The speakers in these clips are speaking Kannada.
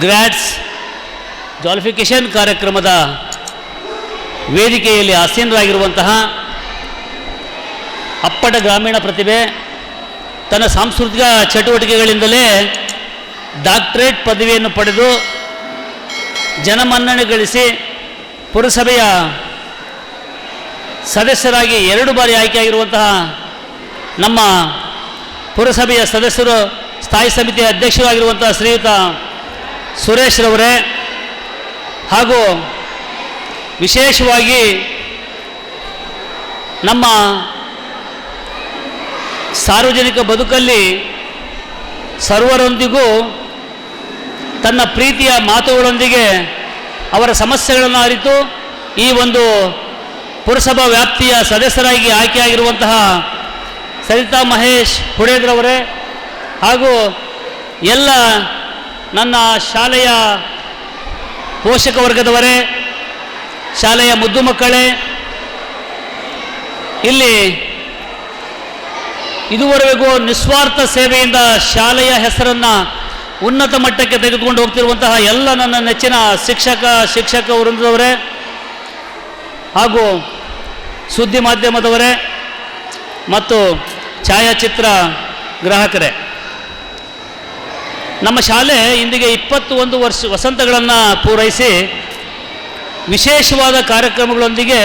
ಗ್ರ್ಯಾಡ್ಸ್ ಜಾಲಿಫಿಕೇಷನ್ ಕಾರ್ಯಕ್ರಮದ ವೇದಿಕೆಯಲ್ಲಿ ಆಸೀನರಾಗಿರುವಂತಹ ಅಪ್ಪಟ ಗ್ರಾಮೀಣ ಪ್ರತಿಭೆ, ತನ್ನ ಸಾಂಸ್ಕೃತಿಕ ಚಟುವಟಿಕೆಗಳಿಂದಲೇ ಡಾಕ್ಟರೇಟ್ ಪದವಿಯನ್ನು ಪಡೆದು ಜನಮನ್ನಣೆ ಗಳಿಸಿ ಪುರಸಭೆಯ ಸದಸ್ಯರಾಗಿ ಎರಡು ಬಾರಿ ಆಯ್ಕೆಯಾಗಿರುವಂತಹ ನಮ್ಮ ಪುರಸಭೆಯ ಸದಸ್ಯರು ಸ್ಥಾಯಿ ಸಮಿತಿಯ ಅಧ್ಯಕ್ಷರಾಗಿರುವಂತಹ ಶ್ರೀಯುತ ಸುರೇಶ್ ರವರೇ, ಹಾಗೂ ವಿಶೇಷವಾಗಿ ನಮ್ಮ ಸಾರ್ವಜನಿಕ ಬದುಕಲ್ಲಿ ಸರ್ವರೊಂದಿಗೂ ತನ್ನ ಪ್ರೀತಿಯ ಮಾತುಗಳೊಂದಿಗೆ ಅವರ ಸಮಸ್ಯೆಗಳನ್ನು ಅರಿತು ಈ ಒಂದು ಪುರಸಭಾ ವ್ಯಾಪ್ತಿಯ ಸದಸ್ಯರಾಗಿ ಆಯ್ಕೆಯಾಗಿರುವಂತಹ ಸರಿತಾ ಮಹೇಶ್ ಹುಡೇದ್ರವರೇ ಹಾಗೂ ಎಲ್ಲ ನನ್ನ ಶಾಲೆಯ ಪೋಷಕ ವರ್ಗದವರೇ, ಶಾಲೆಯ ಮುದ್ದು ಮಕ್ಕಳೇ, ಇಲ್ಲಿ ಇದುವರೆಗೂ ನಿಸ್ವಾರ್ಥ ಸೇವೆಯಿಂದ ಶಾಲೆಯ ಹೆಸರನ್ನು ಉನ್ನತ ಮಟ್ಟಕ್ಕೆ ತೆಗೆದುಕೊಂಡು ಹೋಗ್ತಿರುವಂತಹ ಎಲ್ಲ ನನ್ನ ನೆಚ್ಚಿನ ಶಿಕ್ಷಕ ಶಿಕ್ಷಕ ವೃಂದದವರೇ ಹಾಗೂ ಸುದ್ದಿ ಮಾಧ್ಯಮದವರೇ ಮತ್ತು ಛಾಯಾಚಿತ್ರ ಗ್ರಾಹಕರೇ. ನಮ್ಮ ಶಾಲೆ ಇಂದಿಗೆ ಇಪ್ಪತ್ತು ಒಂದು ವರ್ಷ ವಸಂತಗಳನ್ನು ಪೂರೈಸಿ ವಿಶೇಷವಾದ ಕಾರ್ಯಕ್ರಮಗಳೊಂದಿಗೆ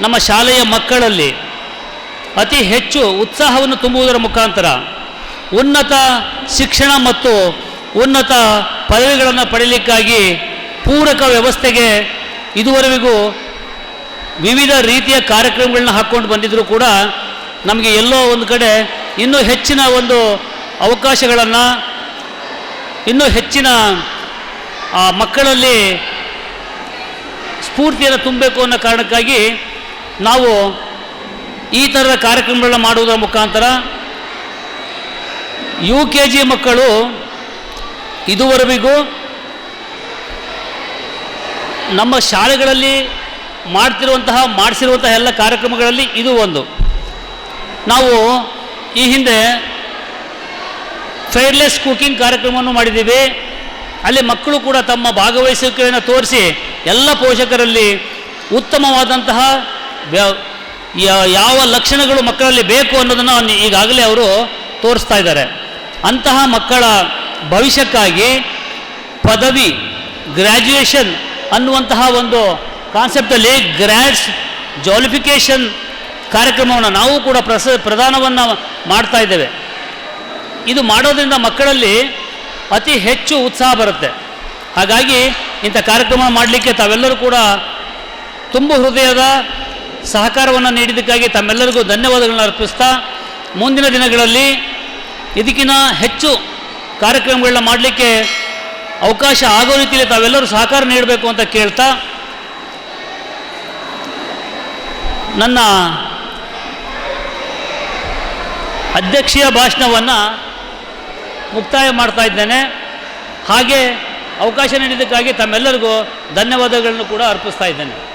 ನಮ್ಮ ಶಾಲೆಯ ಮಕ್ಕಳಲ್ಲಿ ಅತಿ ಹೆಚ್ಚು ಉತ್ಸಾಹವನ್ನು ತುಂಬುವುದರ ಮುಖಾಂತರ ಉನ್ನತ ಶಿಕ್ಷಣ ಮತ್ತು ಉನ್ನತ ಪದವಿಗಳನ್ನು ಪಡೆಯಲಿಕ್ಕಾಗಿ ಪೂರಕ ವ್ಯವಸ್ಥೆಗೆ ಇದುವರೆಗೂ ವಿವಿಧ ರೀತಿಯ ಕಾರ್ಯಕ್ರಮಗಳನ್ನ ಹಾಕ್ಕೊಂಡು ಬಂದಿದ್ದರೂ ಕೂಡ ನಮಗೆ ಎಲ್ಲೋ ಒಂದು ಕಡೆ ಇನ್ನೂ ಹೆಚ್ಚಿನ ಒಂದು ಅವಕಾಶಗಳನ್ನು ಇನ್ನೂ ಹೆಚ್ಚಿನ ಮಕ್ಕಳಲ್ಲಿ ಸ್ಫೂರ್ತಿಯನ್ನು ತುಂಬಬೇಕು ಅನ್ನೋ ಕಾರಣಕ್ಕಾಗಿ ನಾವು ಈ ಥರದ ಕಾರ್ಯಕ್ರಮಗಳನ್ನ ಮಾಡುವುದರ ಮುಖಾಂತರ ಯು ಕೆ ಜಿ ಮಕ್ಕಳು ಇದುವರೆಗೂ ನಮ್ಮ ಶಾಲೆಗಳಲ್ಲಿ ಮಾಡ್ತಿರುವಂತಹ, ಮಾಡಿಸಿರುವಂತಹ ಎಲ್ಲ ಕಾರ್ಯಕ್ರಮಗಳಲ್ಲಿ ಇದು ಒಂದು. ನಾವು ಈ ಹಿಂದೆ ಫೇರ್ಲೆಸ್ ಕುಕಿಂಗ್ ಕಾರ್ಯಕ್ರಮವನ್ನು ಮಾಡಿದ್ದೀವಿ. ಅಲ್ಲಿ ಮಕ್ಕಳು ಕೂಡ ತಮ್ಮ ಭಾಗವಹಿಸುವಿಕೆಯನ್ನು ತೋರಿಸಿ ಎಲ್ಲ ಪೋಷಕರಲ್ಲಿ ಉತ್ತಮವಾದಂತಹ ಯಾವ ಲಕ್ಷಣಗಳು ಮಕ್ಕಳಲ್ಲಿ ಬೇಕು ಅನ್ನೋದನ್ನು ಈಗಾಗಲೇ ಅವರು ತೋರಿಸ್ತಾ ಇದ್ದಾರೆ. ಅಂತಹ ಮಕ್ಕಳ ಭವಿಷ್ಯಕ್ಕಾಗಿ ಪದವಿ ಗ್ರ್ಯಾಜುಯೇಷನ್ ಅನ್ನುವಂತಹ ಒಂದು ಕಾನ್ಸೆಪ್ಟಲ್ಲಿ ಗ್ರ್ಯಾಡ್ಸ್ ಜಾಲಿಫಿಕೇಷನ್ ಕಾರ್ಯಕ್ರಮವನ್ನು ನಾವು ಕೂಡ ಪ್ರಸ, ಪ್ರದಾನವನ್ನು ಮಾಡ್ತಾ ಇದ್ದೇವೆ. ಇದು ಮಾಡೋದ್ರಿಂದ ಮಕ್ಕಳಲ್ಲಿ ಅತಿ ಹೆಚ್ಚು ಉತ್ಸಾಹ ಬರುತ್ತೆ. ಹಾಗಾಗಿ ಇಂಥ ಕಾರ್ಯಕ್ರಮ ಮಾಡಲಿಕ್ಕೆ ತಾವೆಲ್ಲರೂ ಕೂಡ ತುಂಬ ಹೃದಯದ ಸಹಕಾರವನ್ನು ನೀಡಿದ್ದಕ್ಕಾಗಿ ತಮ್ಮೆಲ್ಲರಿಗೂ ಧನ್ಯವಾದಗಳನ್ನು ಅರ್ಪಿಸ್ತಾ ಮುಂದಿನ ದಿನಗಳಲ್ಲಿ ಇದಕ್ಕಿಂತ ಹೆಚ್ಚು ಕಾರ್ಯಕ್ರಮಗಳನ್ನ ಮಾಡಲಿಕ್ಕೆ ಅವಕಾಶ ಆಗೋ ರೀತಿಯಲ್ಲಿ ತಾವೆಲ್ಲರೂ ಸಹಕಾರ ನೀಡಬೇಕು ಅಂತ ಕೇಳ್ತಾ ನನ್ನ ಅಧ್ಯಕ್ಷೀಯ ಭಾಷಣವನ್ನು ಮುಕ್ತಾಯ ಮಾಡ್ತಾ ಇದ್ದೇನೆ. ಹಾಗೆ ಅವಕಾಶ ನೀಡಿದ್ದಕ್ಕಾಗಿ ತಮ್ಮೆಲ್ಲರಿಗೂ ಧನ್ಯವಾದಗಳನ್ನು ಕೂಡ ಅರ್ಪಿಸ್ತಾ ಇದ್ದೇನೆ.